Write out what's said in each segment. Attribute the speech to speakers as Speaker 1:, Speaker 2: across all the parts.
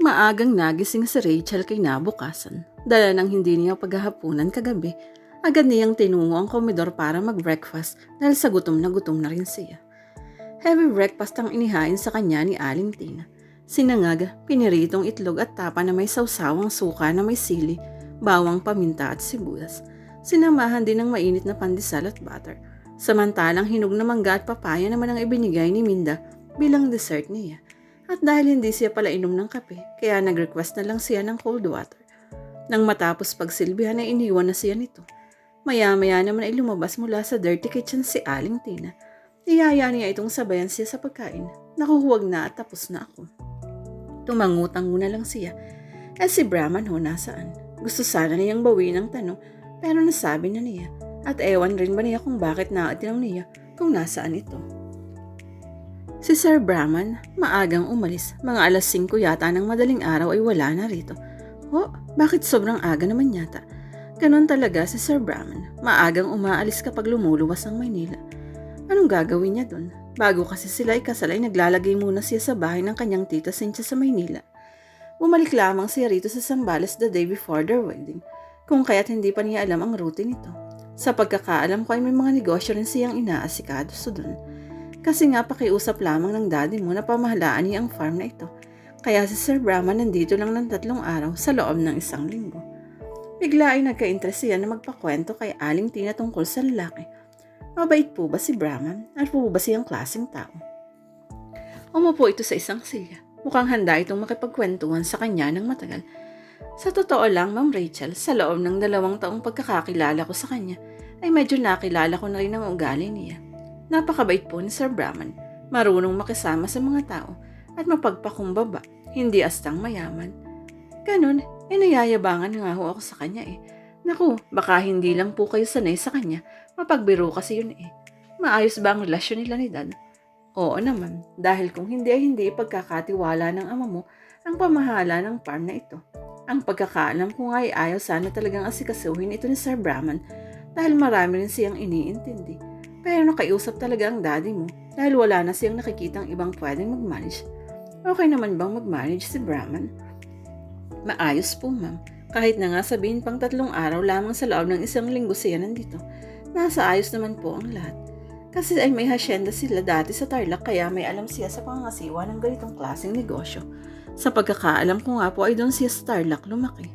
Speaker 1: Maagang nagising si Rachel kay nabukasan. Dala ng hindi niya paghahapunan kagabi, agad niyang tinungo ang komedor para mag-breakfast dahil sa gutom na gutom na rin siya. Heavy breakfast ang inihain sa kanya ni Aling Tina. Sinangag, piniritong itlog at tapa na may sawsawang suka na may sili, bawang paminta at sibuyas. Sinamahan din ng mainit na pandesal at butter. Samantalang hinog na mangga at papaya naman ang ibinigay ni Minda bilang dessert niya. At dahil hindi siya pala inom ng kape, kaya nag-request na lang siya ng cold water. Nang matapos pagsilbihan ay iniwan na siya nito. Maya-maya naman ay lumabas mula sa dirty kitchen si Aling Tina. Niyaya niya itong sabayan siya sa pagkain. Nakuhuwag na at tapos na ako. Tumangutang muna lang siya. Eh si Brahman ho nasaan? Gusto sana niyang bawiin ang tanong pero nasabi na niya. At ewan rin ba niya kung bakit naatinong niya kung nasaan ito. Si Sir Brahman, maagang umalis. Mga alas 5 yata ng madaling araw ay wala na rito. Oh, bakit sobrang aga naman yata? Ganon talaga si Sir Brahman. Maagang umaalis kapag lumuluwas ang Maynila. Anong gagawin niya doon? Bago kasi sila ikasal ay naglalagay muna siya sa bahay ng kanyang tita Cynthia sa Maynila. Bumalik lamang siya rito sa Sambales the day before their wedding, kung kaya't hindi pa niya alam ang routine nito. Sa pagkakaalam ko ay may mga negosyo rin siyang inaasikado so doon. Kasi nga pakiusap lamang ng daddy mo na pamahalaan niya ang farm na ito. Kaya si Sir Brahman nandito lang ng tatlong araw sa loob ng isang linggo. Bigla ay nagka-interest siya na magpakwento kay Aling Tina tungkol sa lalaki. Mabait po ba si Brahman? At po ba siyang klaseng tao? Umupo ito sa isang silya. Mukhang handa itong makipagkwentuhan sa kanya ng matagal. Sa totoo lang, Ma'am Rachel, sa loob ng dalawang taong pagkakakilala ko sa kanya, ay medyo nakilala ko na rin ang ugali niya. Napakabait po ni Sir Brahman, marunong makisama sa mga tao, at mapagpakumbaba, hindi astang mayaman. Ganon, inayayabangan nga ho ako sa kanya eh. Naku, baka hindi lang po kayo sanay sa kanya, mapagbiro kasi yun eh. Maayos ba ang relasyon nila ni Dad? Oo naman, dahil kung hindi ay hindi ipagkakatiwala ng ama mo ang pamahala ng farm na ito. Ang pagkakaalam ko nga ay ayaw sana talagang asikasuhin ito ni Sir Brahman dahil marami rin siyang iniintindi. Pero nakiusap talaga ang daddy mo dahil wala na siyang nakikitang ibang pwedeng mag-manage. Okay naman bang mag-manage si Brahman? Maayos po ma'am. Kahit na nga sabihin pang tatlong araw lamang sa loob ng isang linggo siya nandito, nasa ayos naman po ang lahat. Kasi ay may hasyenda sila dati sa Tarlac kaya may alam siya sa pangangasiwa ng ganitong klaseng negosyo. Sa pagkakaalam ko nga po ay doon siya sa Tarlac lumaki.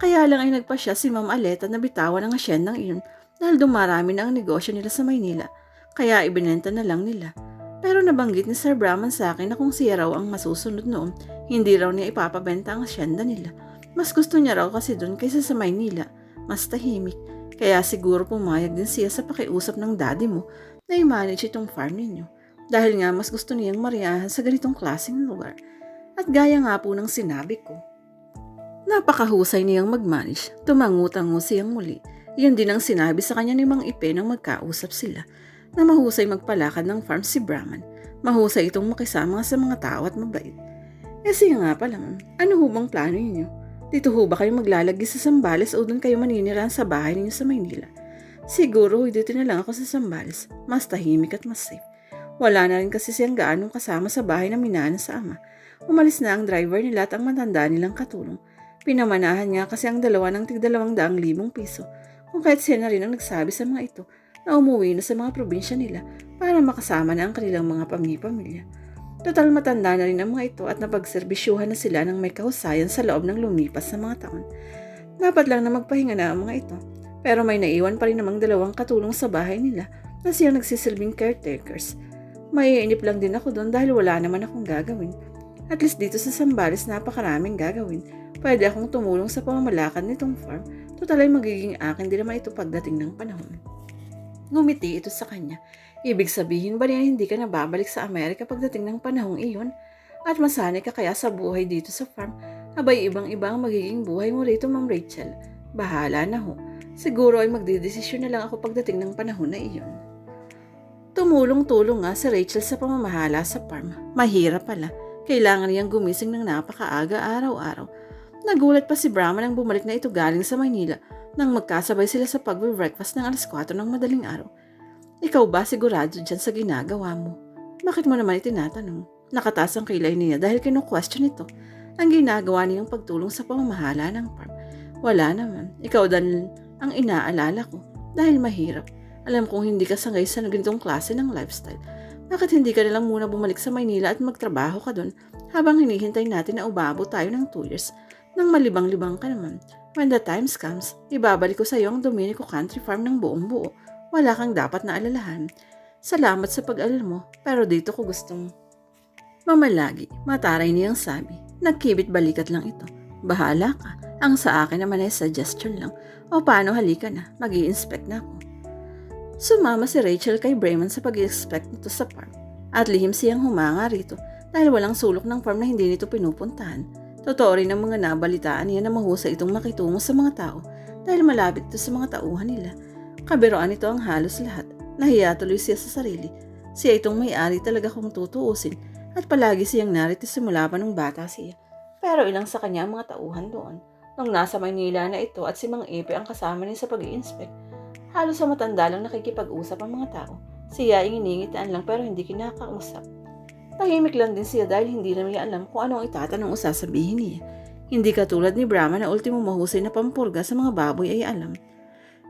Speaker 1: Kaya lang ay nagpa siya si Ma'am Aleta na bitawan ang asyendang iyon dahil dumarami na ang negosyo nila sa Maynila. Kaya ibinenta na lang nila. Pero nabanggit ni Sir Brahman sa akin na kung siya raw ang masusunod noon, hindi raw niya ipapabenta ang asyenda nila. Mas gusto niya raw kasi doon kaysa sa Maynila. Mas tahimik. Kaya siguro pumayag din siya sa pakiusap ng daddy mo na i-manage itong farm ninyo. Dahil nga mas gusto niyang mariyahan sa ganitong klaseng lugar. At gaya nga po ng sinabi ko. Napakahusay niyang mag-manage. Tumangutango siyang muli. Yun din ang sinabi sa kanya ni Mang Ipe nang magkausap sila na mahusay magpalakad ng farm si Brahman. Mahusay itong makisama sa mga tao at mabait. Eh siya nga pala. Ano hubang plano ninyo? Dito ho ba kayo maglalagi sa Sambales o doon kayo maninirahan sa bahay ninyo sa Maynila? Siguro dito na lang ako sa Sambales. Mas tahimik at mas safe. Wala na rin kasi siyang gaanong kasama sa bahay na minana sa ama. Umalis na ang driver nila at ang matanda nilang katulong. Pinamanahan nga kasi ang dalawa ng tig dalawang daang libong piso. Kung kahit siya na rin ang nagsabi sa mga ito na umuwi na sa mga probinsya nila para makasama na ang kanilang mga pamilya-pamilya. Total matanda na rin ang mga ito at napagserbisyuhan na sila ng may kahusayan sa loob ng lumipas na mga taon. Dapat lang na magpahinga na ang mga ito. Pero may naiwan pa rin namang dalawang katulong sa bahay nila na siyang nagsisilbing caretakers. Maiinip lang din ako doon dahil wala naman akong gagawin. At least dito sa Sambales napakaraming gagawin. Pwede akong tumulong sa pamamalakad nitong farm. Total ay magiging akin din naman ito pagdating ng panahon. Ngumiti ito sa kanya. Ibig sabihin ba niya hindi ka na babalik sa Amerika pagdating ng panahong iyon? At masanay ka kaya sa buhay dito sa farm? Abay ibang-iba ang magiging buhay mo rito, Ma'am Rachel. Bahala na ho. Siguro ay magdidesisyon na lang ako pagdating ng panahon na iyon. Tumulong-tulong nga si Rachel sa pamamahala sa farm. Mahirap pala. Kailangan niyang gumising ng napakaaga araw-araw. Nagulat pa si Brahma nang bumalik na ito galing sa Maynila nang magkasabay sila sa pag-breakfast ng alas 4 ng madaling araw. Ikaw ba sigurado dyan sa ginagawa mo? Bakit mo naman itinatanong? Nakataas ang kilay niya dahil kinu-question ito. ang ginagawa niyang pagtulong sa pamamahala ng farm. Wala naman. Ikaw dan ang inaalala ko dahil mahirap. Alam kong hindi ka sangay sa ganitong klase ng lifestyle. Bakit hindi ka na lang muna bumalik sa Maynila at magtrabaho ka doon habang hinihintay natin na umabot tayo ng 2 years nang malibang-libang ka naman. When the times comes, ibabalik ko sa iyo ang Dominico Country Farm ng buong buo. Wala kang dapat na alalahan. Salamat sa pag-alala mo, pero dito ko gustong mamalagi. Mataray niyang sabi. Nagkibit balikat lang ito. Bahala ka. Ang sa akin naman ay suggestion lang. O paano halika na, mag inspect na ako. Sumama si Rachel kay Brayman sa pag inspect nito sa farm. At lihim siyang humanga rito dahil walang sulok ng farm na hindi nito pinupuntahan. Totoo rin ang mga nabalitaan niya na mahusay itong makitungo sa mga tao dahil malapit ito sa mga tauhan nila. Kabiroan ito ang halos lahat. Nahiya tuloy siya sa sarili. Siya itong may-ari talaga kung tutuusin at palagi siyang narito simula pa nung bata siya. Pero ilang sa kanya ang mga tauhan doon. Nung nasa Maynila na ito at si Mang Epe ang kasama niya sa pag inspect halos sa matanda lang nakikipag-usap ang mga tao. Siya ay iningitaan lang pero hindi kinakausap. Tahimik lang din siya dahil hindi naman niya alam kung anong itatanong o sasabihin niya. Hindi katulad ni Brahma na ultimo mahusay na pampurga sa mga baboy ay alam.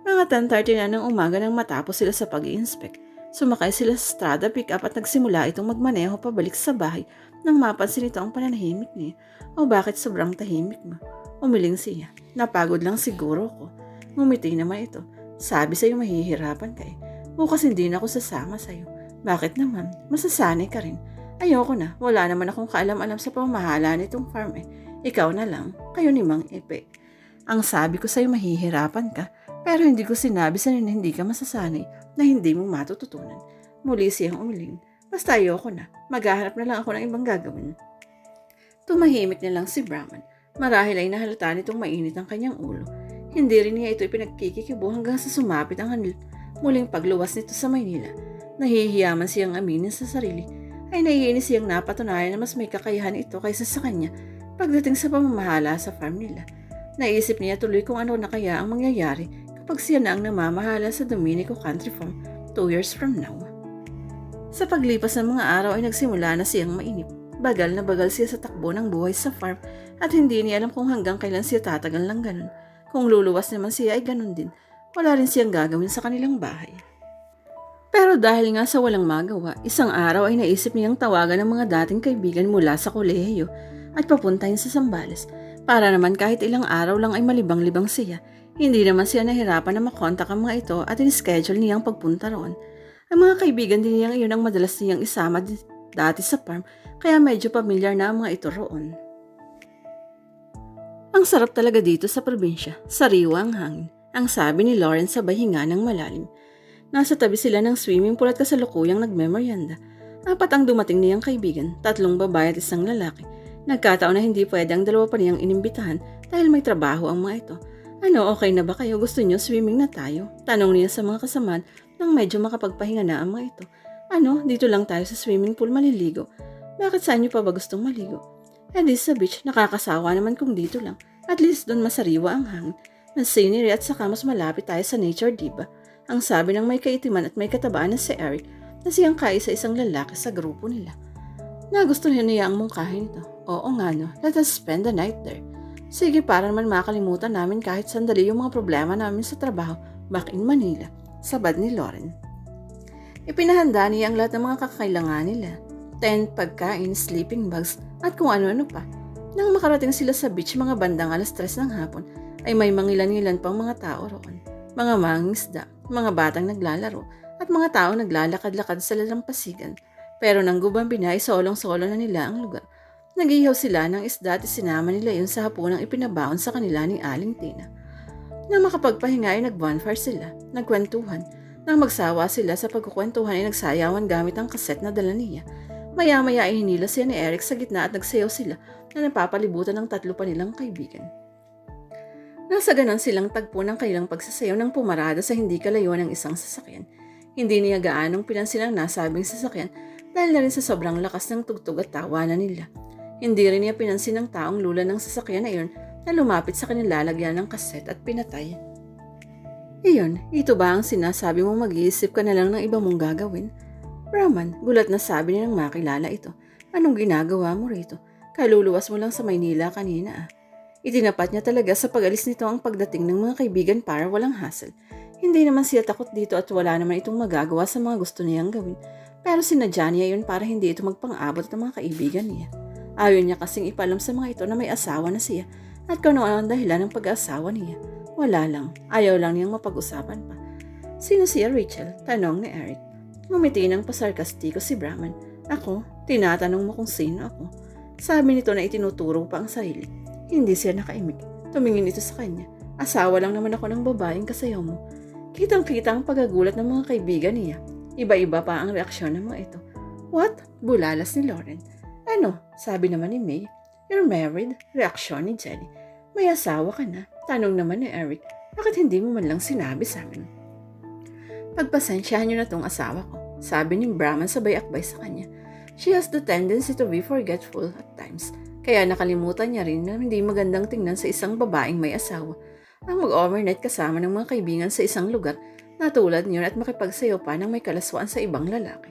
Speaker 1: Mga 10.30 na ng umaga nang matapos sila sa pag inspect Sumakay sila sa strada pick-up at nagsimula itong magmaneho pabalik sa bahay nang mapansin ito ang pananahimik niya. O bakit sobrang tahimik mo? Umiling siya. Napagod lang siguro ko. Ngumiti naman ito. Sabi sa'yo mahihirapan ka eh. Bukas hindi na ako sasama sa'yo. Bakit naman? Masasanay ka rin. Ayoko na. Wala naman akong kaalam-alam sa pamahala nitong farm eh. Ikaw na lang. Kayo ni Mang Epe. Ang sabi ko sa'yo mahihirapan ka. Pero hindi ko sinabi sa'yo na hindi ka masasanay na hindi mo matututunan. Muli siyang umiling. Basta ayoko na. Maghahanap na lang ako ng ibang gagawin. Tumahimik na lang si Brahman. Marahil ay nahalata nitong mainit ang kanyang ulo. Hindi rin niya ito ipinagkikikibo hanggang sa sumapit ang hanil muling pagluwas nito sa Maynila. Nahihiyaman siyang aminin sa sarili ay naiinis siyang napatunayan na mas may kakayahan ito kaysa sa kanya pagdating sa pamamahala sa farm nila. Naisip niya tuloy kung ano na kaya ang mangyayari kapag siya na ang namamahala sa Dominico Country Farm two years from now. Sa paglipas ng mga araw ay nagsimula na siyang mainip. Bagal na bagal siya sa takbo ng buhay sa farm at hindi niya alam kung hanggang kailan siya tatagal lang ganun. Kung luluwas naman siya ay ganun din. Wala rin siyang gagawin sa kanilang bahay. Pero dahil nga sa walang magawa, isang araw ay naisip niyang tawagan ng mga dating kaibigan mula sa kolehiyo at papuntahin sa Sambales para naman kahit ilang araw lang ay malibang-libang siya. Hindi naman siya nahirapan na makontak ang mga ito at in-schedule niyang pagpunta roon. Ang mga kaibigan din niyang iyon ang madalas niyang isama dati sa farm kaya medyo pamilyar na ang mga ito roon. Ang sarap talaga dito sa probinsya, sariwa ang hangin. Ang sabi ni Lawrence sa bahinga ng malalim. Nasa tabi sila ng swimming pool at kasalukuyang nagmemoryanda. Apat ang dumating niyang kaibigan, tatlong babae at isang lalaki. Nagkataon na hindi pwede ang dalawa pa niyang inimbitahan dahil may trabaho ang mga ito. Ano, okay na ba kayo? Gusto niyo swimming na tayo? Tanong niya sa mga kasamaan nang medyo makapagpahinga na ang mga ito. Ano, dito lang tayo sa swimming pool maliligo. Bakit saan niyo pa ba gustong maligo? Eh di sa beach, nakakasawa naman kung dito lang. At least doon masariwa ang hangin. Mas scenery at saka mas malapit tayo sa nature, diba? Ang sabi ng may kaitiman at may katabaan na si Eric na siyang kaisa isang lalaki sa grupo nila. Nagustuhan niya ang mungkahin ito. Oo nga no, let us spend the night there. Sige, para naman makalimutan namin kahit sandali yung mga problema namin sa trabaho back in Manila, sabad ni Lauren. Ipinahanda niya ang lahat ng mga kakailangan nila. Tent, pagkain, sleeping bags, at kung ano-ano pa. Nang makarating sila sa beach mga bandang alas tres ng hapon, ay may mangilan-ngilan pang mga tao roon. Mga mangingisda, mga batang naglalaro, at mga tao naglalakad-lakad sa lalampasigan. Pero nang gubambi na ay solong-solo na nila ang lugar. Nagihaw sila ng isda at sinama nila yun sa hapunang ipinabaon sa kanila ni Aling Tina. Nang makapagpahinga ay nag-bonfire sila, nagkwentuhan. Nang magsawa sila sa pagkukwentuhan ay nagsayawan gamit ang kaset na dala niya. Maya-maya ay hinila siya ni Eric sa gitna at nagsayaw sila na napapalibutan ng tatlo pa nilang kaibigan. Nasa ganon silang tagpo ng kailang pagsasayaw ng pumarada sa hindi kalayuan ng isang sasakyan. Hindi niya gaanong pinansin ang nasabing sasakyan dahil na rin sa sobrang lakas ng tugtog at tawanan nila. Hindi rin niya pinansin ang taong lula ng sasakyan na iyon na lumapit sa kanyang lalagyan ng kaset at pinatay. Iyon, ito ba ang sinasabi mong mag-iisip ka na lang ng iba mong gagawin? Brahman, gulat na sabi niya ng makilala ito. Anong ginagawa mo rito? Kaluluwas mo lang sa Maynila kanina ah. Itinapat niya talaga sa pag-alis nito ang pagdating ng mga kaibigan para walang hassle. Hindi naman siya takot dito at wala naman itong magagawa sa mga gusto niyang gawin. Pero sinadya niya yun para hindi ito magpang-abot ng mga kaibigan niya. Ayaw niya kasing ipalam sa mga ito na may asawa na siya at kung ano ang dahilan ng pag-asawa niya. Wala lang. Ayaw lang niyang mapag-usapan pa. Sino siya Rachel? Tanong ni Eric. Ngumiti ng pasarkastiko si Brahman. Ako? Tinatanong mo kung sino ako. Sabi nito na itinuturo pa ang sarili. Hindi siya nakaimik. Tumingin ito sa kanya. Asawa lang naman ako ng babaeng kasayaw mo. Kitang-kita ang pagagulat ng mga kaibigan niya. Iba-iba pa ang reaksyon ng mga ito. What? Bulalas ni Lauren. Ano? Sabi naman ni May. You're married? Reaksyon ni Jenny. May asawa ka na? Tanong naman ni Eric. Bakit hindi mo man lang sinabi sa amin? Pagpasensyahan niyo na tong asawa ko. Sabi ni Brahman sabay akbay sa kanya. She has the tendency to be forgetful at times. Kaya nakalimutan niya rin na hindi magandang tingnan sa isang babaeng may asawa ang mag-overnight kasama ng mga kaibigan sa isang lugar na tulad niyo at makipagsayo pa ng may kalaswaan sa ibang lalaki.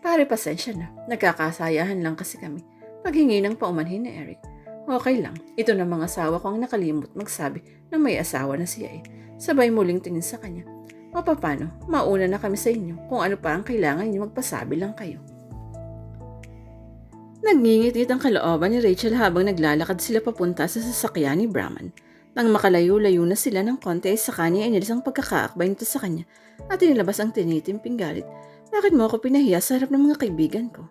Speaker 1: Pare, pasensya na. Nagkakasayahan lang kasi kami. Paghingi ng paumanhin ni Eric. Okay lang. Ito na mga asawa ko ang nakalimot magsabi na may asawa na siya eh. Sabay muling tingin sa kanya. O papano, mauna na kami sa inyo. Kung ano pa ang kailangan niyo magpasabi lang kayo. Nagngingit ang kalooban ni Rachel habang naglalakad sila papunta sa sasakyan ni Brahman. Nang makalayo-layo na sila ng konti ay sa kanya ay nilis ang pagkakaakbay nito sa kanya at inilabas ang tinitimping galit. Bakit mo ako pinahiya sa harap ng mga kaibigan ko?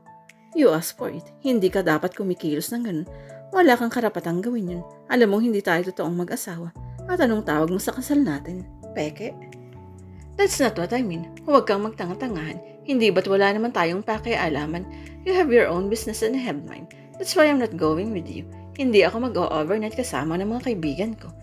Speaker 1: You asked for it. Hindi ka dapat kumikilos ng ganun. Wala kang karapatang gawin yun. Alam mo hindi tayo totoong mag-asawa. At anong tawag mo sa kasal natin? Peke? That's not what I mean. Huwag kang magtanga-tangahan. Hindi ba't wala naman tayong pakialaman? You have your own business and have mine. That's why I'm not going with you. Hindi ako mag-overnight kasama ng mga kaibigan ko.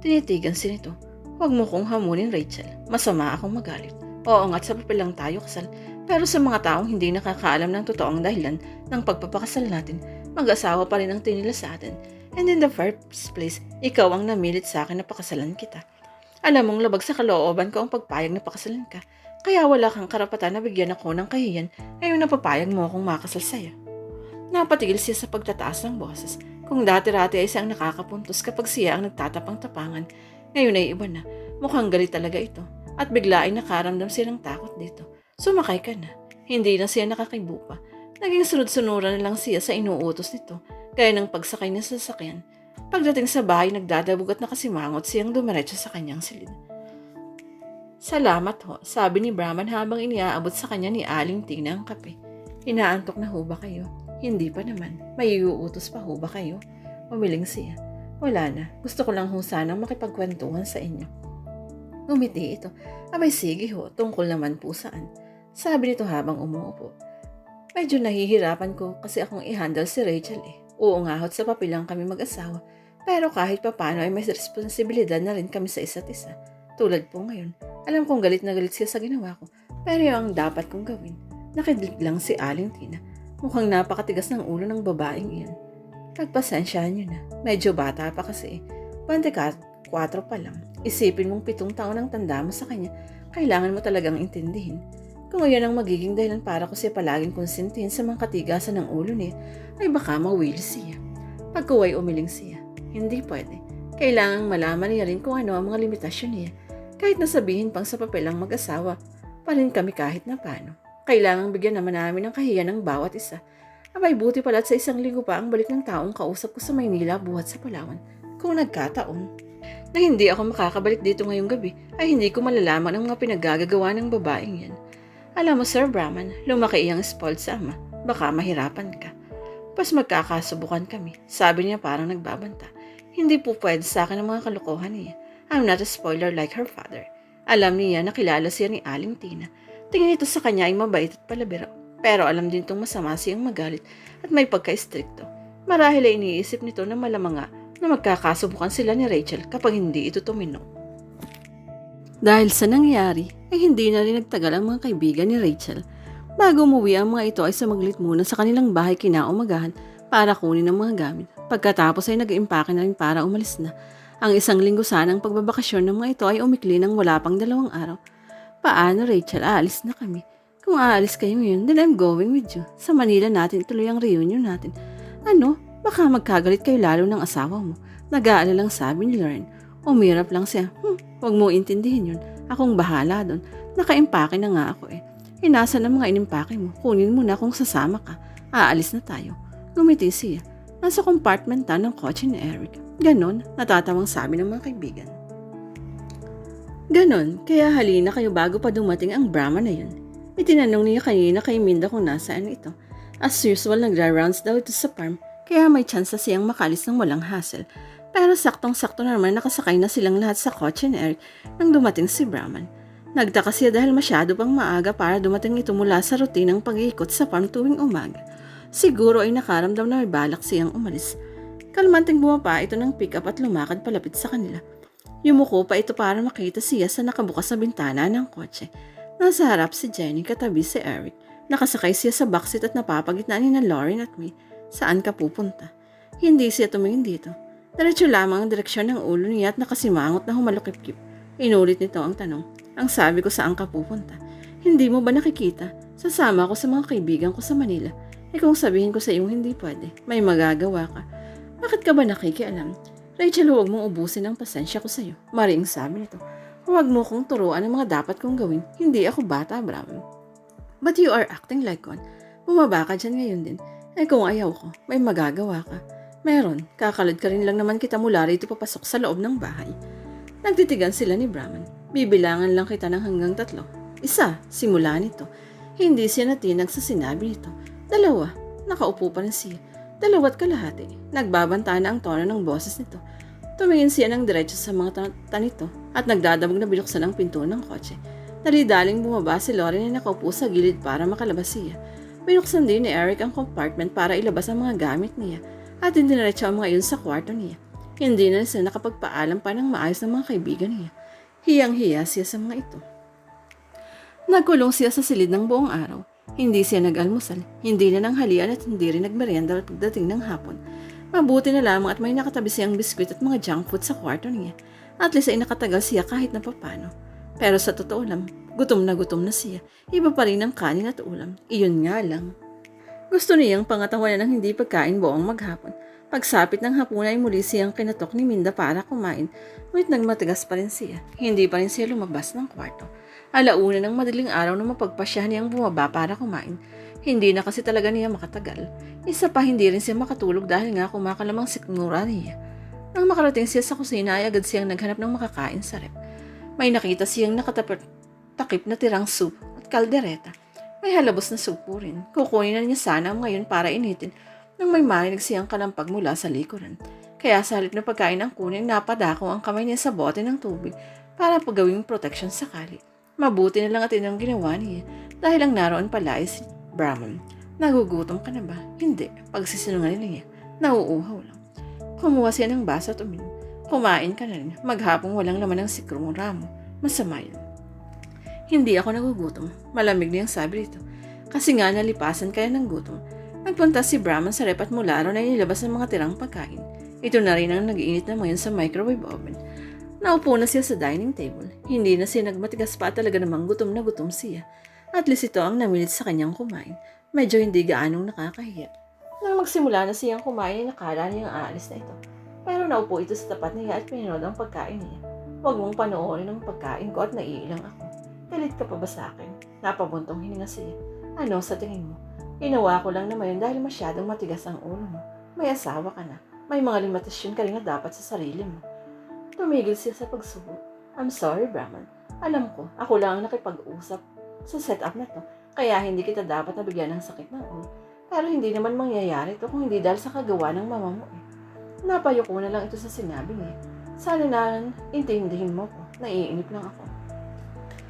Speaker 1: Tinitigan si nito. Huwag mo kong hamunin, Rachel. Masama akong magalit. Oo nga't sa papel lang tayo kasal. Pero sa mga taong hindi nakakaalam ng totoong dahilan ng pagpapakasal natin, mag-asawa pa rin ang tinila sa atin. And in the first place, ikaw ang namilit sa akin na pakasalan kita. Alam mong labag sa kalooban ko ang pagpayag na pakasalan ka. Kaya wala kang karapatan na bigyan ako ng kahiyan ngayong napapayag mo akong makasal sa'yo. Napatigil siya sa pagtataas ng boses. Kung dati-rati ay siyang nakakapuntos kapag siya ang nagtatapang-tapangan, ngayon ay iba na. Mukhang galit talaga ito. At bigla ay nakaramdam siya ng takot dito. Sumakay ka na. Hindi na siya nakakibo pa. Naging sunod-sunuran na lang siya sa inuutos nito, gaya ng pagsakay niya sa sasakyan. Pagdating sa bahay, nagdadabog at nakasimangot siyang dumiretso sa kanyang silid. Salamat ho, sabi ni Brahman habang iniaabot sa kanya ni Aling Tina ang kape. Inaantok na ho ba kayo? Hindi pa naman. May iuutos pa ho ba kayo? Umiling siya. Wala na. Gusto ko lang ho sanang makipagkwentuhan sa inyo. Ngumiti ito. Abay sige ho, tungkol naman po saan. Sabi nito habang umuupo. Medyo nahihirapan ko kasi akong i-handle si Rachel eh. Oo nga ho't sa papilang kami mag-asawa. Pero kahit papano ay may responsibilidad na rin kami sa isa't isa. Tulad po ngayon. Alam kong galit na galit siya sa ginawa ko. Pero yung dapat kong gawin. Nakidig lang si Aling Tina. Mukhang napakatigas ng ulo ng babaeng iyan. Pagpasensyahan niyo na. Medyo bata pa kasi. 24 pa lang. Isipin mong pitong taon ang tanda mo sa kanya. Kailangan mo talagang intindihin. Kung iyan ang magiging dahilan para ko siya palaging konsintihin sa mga katigasan ng ulo niya, ay baka mawili siya. Pagkuway umiling siya. Hindi pwede. Kailangang malaman niya rin kung ano ang mga limitasyon niya. Kahit nasabihin pang sa papel ang mag-asawa, pa rin kami kahit na paano. Kailangang bigyan naman namin ng kahiyan ng bawat isa. Abay, buti pala sa isang linggo pa ang balik ng taong kausap ko sa Maynila buhat sa Palawan. Kung nagkataon. Na hindi ako makakabalik dito ngayong gabi, ay hindi ko malalaman ang mga pinagagagawa ng babaeng yan. Alam mo, Sir Brahman, lumaki iyang spoiled sa ama. Baka mahirapan ka. Pas magkakasubukan kami. Sabi niya parang nagbabanta. Hindi po pwede sa akin ang mga kalokohan niya. I'm not a spoiler like her father. Alam niya na kilala siya ni Aling Tina. Tingin ito sa kanya ay mabait at palabiro. Pero alam din itong masama siyang magalit at may pagka-stricto. Marahil ay iniisip nito na malamang nga na magkakasubukan sila ni Rachel kapag hindi ito tumino. Dahil sa nangyari, ay hindi na rin nagtagal ang mga kaibigan ni Rachel. Bago umuwi ang mga ito ay sumaglit muna sa kanilang bahay kinaumagahan para kunin ang mga gamit. Pagkatapos ay nag-impake na rin para umalis na. Ang isang linggo sanang pagbabakasyon ng mga ito ay umikli ng wala pang dalawang araw. Paano Rachel, aalis na kami. Kung aalis kayo ngayon, then I'm going with you. Sa Manila natin ituloy ang reunion natin. Ano? Baka magkagalit kayo lalo ng asawa mo. Nag-aalala lang sabi ni Lauren. Umirap lang siya. Hmm, huwag mo intindihin yun. Akong bahala doon. Nakaimpake na nga ako eh. Hinasa ng mga inimpake mo. Kunin mo na kung sasama ka. Aalis na tayo. Ngumiti siya. Nasa compartment na ng kotse ni Eric. Ganon, natatawang sabi ng mga kaibigan. Ganon, kaya halina kayo bago pa dumating ang Brahma na yun. Itinanong niya kanina kay Minda kung nasaan ito. As usual, nagra-rounds daw ito sa farm, kaya may chance na siyang makalis ng walang hassle. Pero saktong-sakto na naman nakasakay na silang lahat sa kotse ni Eric nang dumating si Brahman. Nagtaka siya dahil masyado pang maaga para dumating ito mula sa rutinang pag-iikot sa farm tuwing umaga. Siguro ay nakaramdam na may balak siyang umalis. Kalmanting bumaba ito ng pick-up at lumakad palapit sa kanila. Yumuko pa ito para makita siya sa nakabukas na bintana ng kotse. Nasa harap si Jenny katabi si Eric. Nakasakay siya sa backseat at napapagitnaan ni na Lauren at me. Saan ka pupunta? Hindi siya tumingin dito. Diretso lamang ang direksyon ng ulo niya at nakasimangot na humalukip-kip. Inulit nito ang tanong. Ang sabi ko saan ka pupunta? Hindi mo ba nakikita? Sasama ako sa mga kaibigan ko sa Manila. Eh kung sabihin ko sa iyo hindi pwede, may magagawa ka. Bakit ka ba nakikialam? Rachel, huwag mong ubusin ang pasensya ko sa iyo. Maring sabi nito. Huwag mo kong turuan ang mga dapat kong gawin. Hindi ako bata, Bram. But you are acting like one. Bumaba ka dyan ngayon din. Eh kung ayaw ko, may magagawa ka. Meron, kakalad ka rin lang naman kita mula rito papasok sa loob ng bahay. Nagtitigan sila ni Brahman. Bibilangan lang kita ng hanggang tatlo. Isa, simula nito. Hindi siya natinag sa sinabi nito. Dalawa, nakaupo pa rin siya. Dalawat kalahati. Nagbabanta na ang tono ng boses nito. Tumingin siya ng diretso sa mga ta nito at nagdadabog na binuksan ang pinto ng kotse. Dali-daling bumaba si Lauren na nakaupo sa gilid para makalabas siya. Binuksan din ni Eric ang compartment para ilabas ang mga gamit niya at diniretso ang mga iyon sa kwarto niya. Hindi na siya nakapagpaalam pa ng maayos ng mga kaibigan niya. Hiyang-hiya siya sa mga ito. Nagkulong siya sa silid ng buong araw. Hindi siya nag-almusal, hindi na nanghalian at hindi rin nagmerienda pagdating ng hapon. Mabuti na lamang at may nakatabi siyang biskwit at mga junk food sa kwarto niya. At least ay nakatagal siya kahit na papano. Pero sa totoo lang, gutom na gutom na siya. Iba pa rin ang kanin at ulam. Iyon nga lang. Gusto niyang pangatawanan ng hindi pagkain buong maghapon. Pagsapit ng hapon ay muli siyang kinatok ni Minda para kumain, ngunit nagmatigas pa rin siya. Hindi pa rin siya lumabas ng kwarto. Alauna ng madaling araw na mapagpasya niyang bumaba para kumain. Hindi na kasi talaga niya makatagal. Isa pa hindi rin siya makatulog dahil nga kumakalamang sikmura niya. Nang makarating siya sa kusina ay agad siyang naghanap ng makakain sa rep. May nakita siyang nakatapit takip na tirang soup at kaldereta. May halabos na supo rin. Kukunin na niya sana ngayon para initin nang may marinig siyang kalampag mula sa likuran. Kaya sa halip na pagkain ang kunin, napadako ang kamay niya sa bote ng tubig para pagawing protection sakali. Mabuti na lang at ang ginawa niya dahil ang naroon pala ay si Brahman. Nagugutom ka na ba? Hindi. Pagsisinungaling niya, nauuhaw lang. Kumuha siya ng baso at uminom. Kumain ka na rin. Maghapong walang laman ng sikrong ramo. Masama yun. Hindi ako nagugutom. Malamig niyang sabi dito. Kasi nga nalipasan kaya ng gutom. Nagpunta si Brahman sa rep at mula ron ay nilabas ang mga tirang pagkain. Ito na rin ang nag-iinit na ngayon sa microwave oven. Naupo na siya sa dining table. Hindi na siya nagmatigas pa talaga namang gutom na gutom siya. At least ito ang namilit sa kanyang kumain. Medyo hindi gaanong nakakahiya. Nang magsimula na siyang kumain nakala niyang aalis na ito. Pero naupo ito sa tapat niya at pinanood ang pagkain niya. Huwag mong panoorin ang pagkain ko at naiilang ako. Galit ka pa ba sa akin? Napabuntong hininga siya. Ano sa tingin mo? Ginawa ko lang naman yun dahil masyadong matigas ang ulo mo. May asawa ka na. May mga limitasyon ka rin na dapat sa sarili mo. Tumigil siya sa pagsubo. I'm sorry, Brahman. Alam ko, ako lang ang nakipag-usap sa setup na to. Kaya hindi kita dapat nabigyan ng sakit ng ulo. Pero hindi naman mangyayari ito kung hindi dahil sa kagawa ng mama mo eh. Napayo na lang ito sa sinabi niya. Sana na intindihin mo ko. Naiinip lang ako.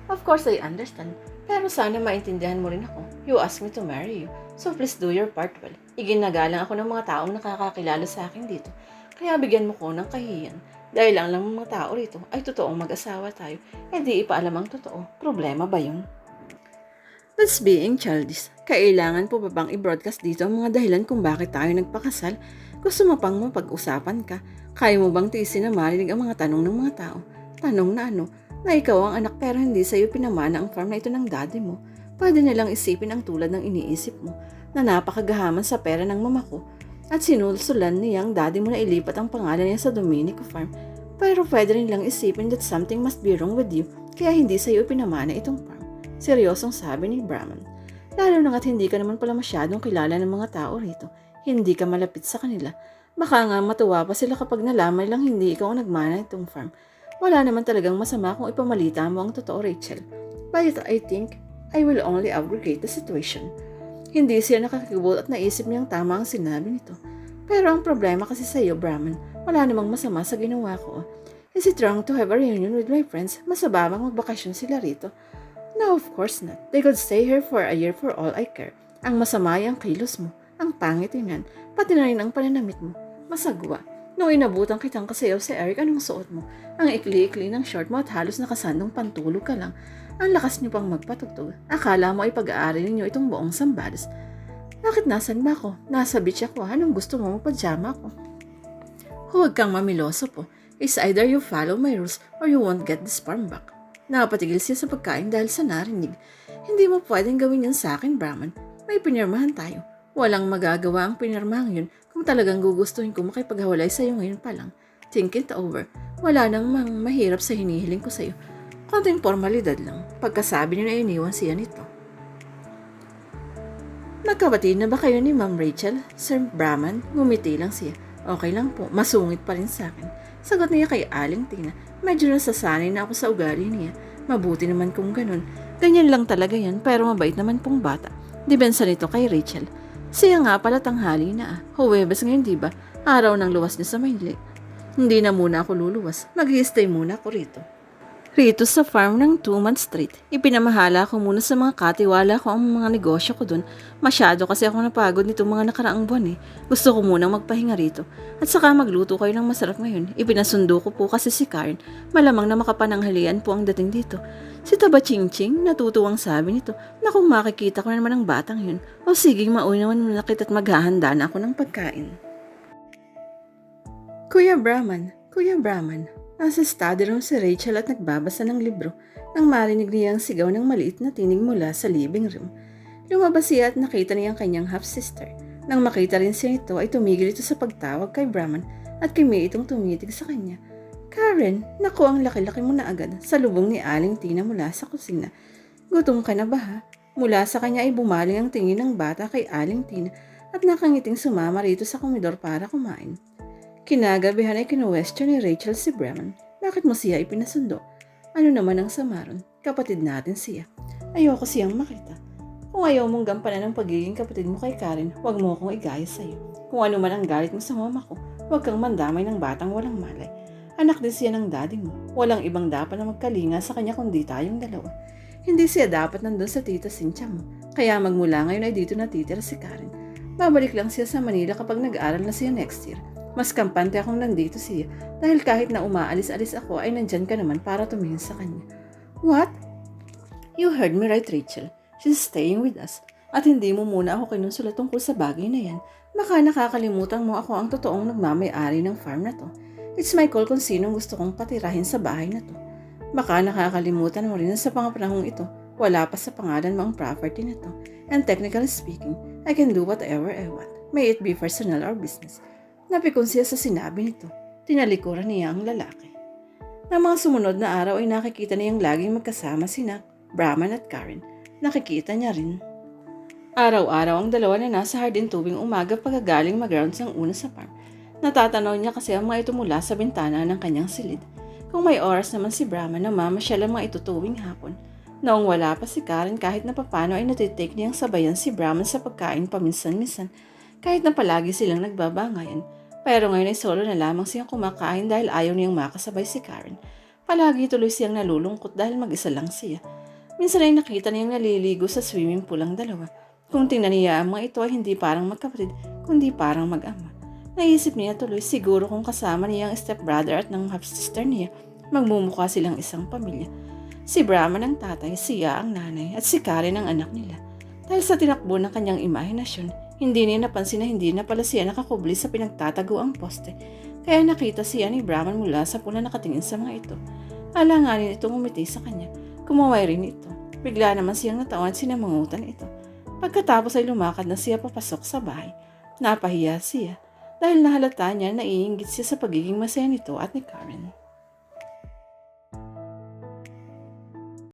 Speaker 1: Of course, I understand. Pero sana maintindihan mo rin ako. You asked me to marry you. So please do your part well. Iginagalang ako ng mga taong nakakakilala sa akin dito. Kaya bigyan mo ko ng kahiyan. Dahil lang lang mga tao rito ay totoong mag-asawa tayo. Eh di ipaalam ang totoo. Problema ba yun? That's being childish. Kailangan po ba bang i-broadcast dito ang mga dahilan kung bakit tayo nagpakasal? Gusto mo pang mapag-usapan ka? Kaya mo bang tiisin na marinig ang mga tanong ng mga tao? Tanong na ano? Na ikaw ang anak pero hindi sa'yo pinamana ang farm na ito ng daddy mo. Pwede nilang isipin ang tulad ng iniisip mo na napakagahaman sa pera ng mama ko. At sinulsulan niyang daddy mo na ilipat ang pangalan niya sa Dominico Farm. Pero pwede rin lang isipin that something must be wrong with you kaya hindi sa iyo pinamana itong farm. Seryosong sabi ni Brahman. Lalo na at hindi ka naman pala masyadong kilala ng mga tao rito. Hindi ka malapit sa kanila. Baka nga matuwa pa sila kapag nalaman lang hindi ikaw ang nagmana itong farm. Wala naman talagang masama kung ipamalita mo ang totoo, Rachel. But I think I will only aggravate the situation. Hindi siya nakakibot at naisip niyang tama ang sinabi nito. Pero ang problema kasi sa iyo, Brahman, wala namang masama sa ginawa ko. Is it wrong to have a reunion with my friends? Masaba magbakasyon sila rito? No, of course not. They could stay here for a year for all I care. Ang masama ay ang kilos mo. Ang pangit yan. Pati na rin ang pananamit mo. Masagwa. Nung inabutan kitang kasayaw si Eric, anong suot mo? Ang ikli-ikli ng short mo at halos nakasandong pantulog ka lang. Ang lakas niyo pang magpatugtog. Akala mo ay pag-aari ninyo itong buong Sambales. Bakit nasan ba ako? Nasa beach ako. Anong gusto mo magpajama ako? Huwag kang mamiloso po. It's either you follow my rules or you won't get this farm back. Napatigil siya sa pagkain dahil sa narinig. Hindi mo pwedeng gawin yan sa akin, Brahman. May pinirmahan tayo. Walang magagawa ang pinirmahan yun kung talagang gugustuhin ko makipaghiwalay sa'yo ngayon pa lang. Think it over. Wala nang mang mahirap sa hinihiling ko sa'yo. Konting formalidad lang. Pagkasabi niyo na iniwan siya nito. Magkapatid na ba kayo ni Ma'am Rachel? Sir Brahman, ngumiti lang siya. Okay lang po, masungit pa rin sa akin. Sagot niya kay Aling Tina. Medyo nasasanay na ako sa ugali niya. Mabuti naman kung ganun. Ganyan lang talaga yan, pero mabait naman pong bata. Debensa nito kay Rachel. Siya nga pala tanghali na ah. Huwebes ngayon, di ba? Araw ng luwas niya sa Maynila. Hindi na muna ako luluwas. mag stay muna ako rito. Rito sa farm ng Two-Month Street, ipinamahala ko muna sa mga katiwala ko ang mga negosyo ko dun. Masyado kasi ako napagod nito mga nakaraang buwan eh. Gusto ko munang magpahinga rito. At saka magluto kayo ng masarap ngayon. Ipinasundo ko po kasi si Karen. Malamang na makapananghalian po ang dating dito. Si Taba Ching Ching, natutuwang sabi nito na kung makikita ko na naman ang batang yun. O sige, mauna naman muna kita at maghahanda na ako ng pagkain. Kuya Brahman, Kuya Brahman, Nasa study room si Rachel at nagbabasa ng libro nang marinig niya ang sigaw ng maliit na tinig mula sa living room. Lumabas siya at nakita niya ang kanyang half-sister. Nang makita rin siya nito ay tumigil ito sa pagtawag kay Brahman at kay May itong tumitig sa kanya. Karen, naku ang laki-laki mo na agad sa lubong ni Aling Tina mula sa kusina. Gutom ka na ba ha? Mula sa kanya ay bumaling ang tingin ng bata kay Aling Tina at nakangiting sumama rito sa komedor para kumain. Kinagabihan ay kinuwestiyon ni Rachel si Bremen. Bakit mo siya ipinasundo? Ano naman ang samaron? Kapatid natin siya. Ayoko siyang makita. Kung ayaw mong gampanan ng pagiging kapatid mo kay Karen, huwag mo akong igaya sa'yo. Kung ano man ang galit mo sa mama ko, huwag kang mandamay ng batang walang malay. Anak din siya ng daddy mo. Walang ibang dapat na magkalinga sa kanya kundi tayong dalawa. Hindi siya dapat nandun sa tita Cynthia mo. Kaya magmula ngayon ay dito natitira si Karen. Babalik lang siya sa Manila kapag nag-aaral na siya next year. Mas kampante akong nandito siya dahil kahit na umaalis-alis ako ay nandyan ka naman para tumingin sa kanya. What? You heard me right, Rachel. She's staying with us. At hindi mo muna ako kinunsulat tungkol sa bagay na yan. Baka nakakalimutan mo ako ang totoong nagmamay-ari ng farm na to. It's my call kung sinong gusto kong patirahin sa bahay na to. Baka nakakalimutan mo rin sa pangapanahong ito, wala pa sa pangalan mo ang property na to. And technically speaking, I can do whatever I want. May it be personal or business. Napikon siya sa sinabi nito. Tinalikuran niya ang lalaki. Nang mga sumunod na araw ay nakikita niyang laging magkasama sina Brahman at Karen. Nakikita niya rin. Araw-araw ang dalawa na nasa hardin tuwing umaga pagkagaling mag-rounds ng una sa farm. Natatanaw niya kasi ang mga ito mula sa bintana ng kanyang silid. Kung may oras naman si Brahman na mamasyal ang mga ito tuwing hapon. Noong wala pa si Karen kahit na papano ay natitake niyang sabayan si Brahman sa pagkain paminsan-minsan kahit na palagi silang nagbabangayan. Pero ngayon ay solo na lamang siyang kumakain dahil ayaw niyang makasabay si Karen. Palagi tuloy siyang nalulungkot dahil mag-isa lang siya. Minsan ay nakita niyang naliligo sa swimming pool ang dalawa. Kung tingnan niya ang mga ito ay hindi parang magkapatid, kundi parang mag-ama. Naisip niya tuloy siguro kung kasama niya ang stepbrother at ng half-sister niya, magmumukha silang isang pamilya. Si Brahman ang tatay, siya ang nanay, at si Karen ang anak nila. Dahil sa tinakbo ng kanyang imahinasyon, hindi niya napansin na hindi na pala siya nakakubli sa pinagtatago ang poste. Kaya nakita siya ni Brahman mula sa pula nakatingin sa mga ito. Alanganin itong umiti sa kanya. Kumaway rin ito. Bigla naman siyang natawan sinamangutan ito. Pagkatapos ay lumakad na siya papasok sa bahay. Napahiya siya dahil nahalata niya na iinggit siya sa pagiging masaya nito at ni Karen.